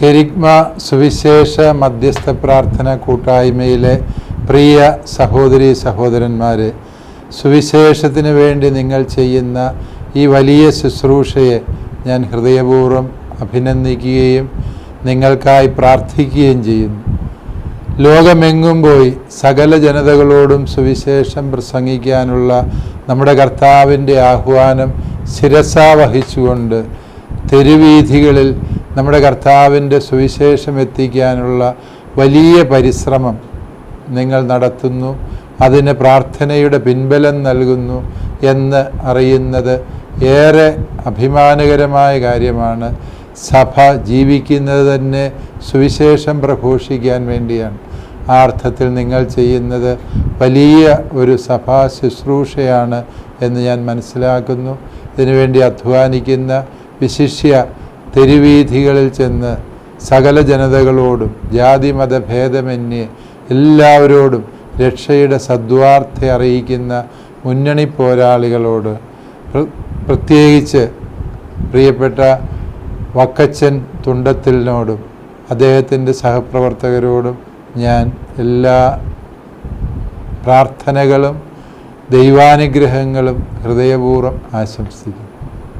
കെരിഗ്മ സുവിശേഷ മധ്യസ്ഥ പ്രാർത്ഥന കൂട്ടായ്മയിലെ പ്രിയ സഹോദരി സഹോദരന്മാരെ സുവിശേഷത്തിന് വേണ്ടി നിങ്ങൾ ചെയ്യുന്ന ഈ വലിയ ശുശ്രൂഷയെ ഞാൻ ഹൃദയപൂർവം അഭിനന്ദിക്കുകയും നിങ്ങൾക്കായി പ്രാർത്ഥിക്കുകയും ചെയ്യുന്നു. ലോകമെങ്ങും പോയി സകല ജനതകളോടും സുവിശേഷം പ്രസംഗിക്കാനുള്ള നമ്മുടെ കർത്താവിന്റെ ആഹ്വാനം ശിരസാവഹിച്ചുകൊണ്ട് തെരുവീഥികളിൽ നമ്മുടെ കർത്താവിന്റെ സുവിശേഷം എത്തിക്കാനുള്ള വലിയ പരിശ്രമം നിങ്ങൾ നടത്തുന്നു. അതിന് പ്രാർത്ഥനയുടെ പിൻബലം നൽകുന്നു എന്ന് അറിയുന്നത് ഏറെ അഭിമാനകരമായ കാര്യമാണ്. സഭ ജീവിക്കുന്നത് തന്നെ സുവിശേഷം പ്രഘോഷിക്കാൻ വേണ്ടിയാണ്. ആ അർത്ഥത്തിൽ നിങ്ങൾ ചെയ്യുന്നത് വലിയ ഒരു സഭാ ശുശ്രൂഷയാണ് എന്ന് ഞാൻ മനസ്സിലാക്കുന്നു. ഇതിനുവേണ്ടി അധ്വാനിക്കുന്ന വിശിഷ്യ തെരുവീഥികളിൽ ചെന്ന് സകല ജനതകളോടും ജാതി മതഭേദമന്യേ എല്ലാവരോടും രക്ഷയുടെ സദ്വാർത്ഥ അറിയിക്കുന്ന മുന്നണി പോരാളികളോട് പ്ര- പ്രത്യേകിച്ച് പ്രിയപ്പെട്ട വക്കച്ചൻ തുണ്ടത്തിലിനോടും അദ്ദേഹത്തിന്റെ സഹപ്രവർത്തകരോടും ഞാൻ എല്ലാ പ്രാർത്ഥനകളും ദൈവാനുഗ്രഹങ്ങളും ഹൃദയപൂർവം ആശംസിക്കുന്നു.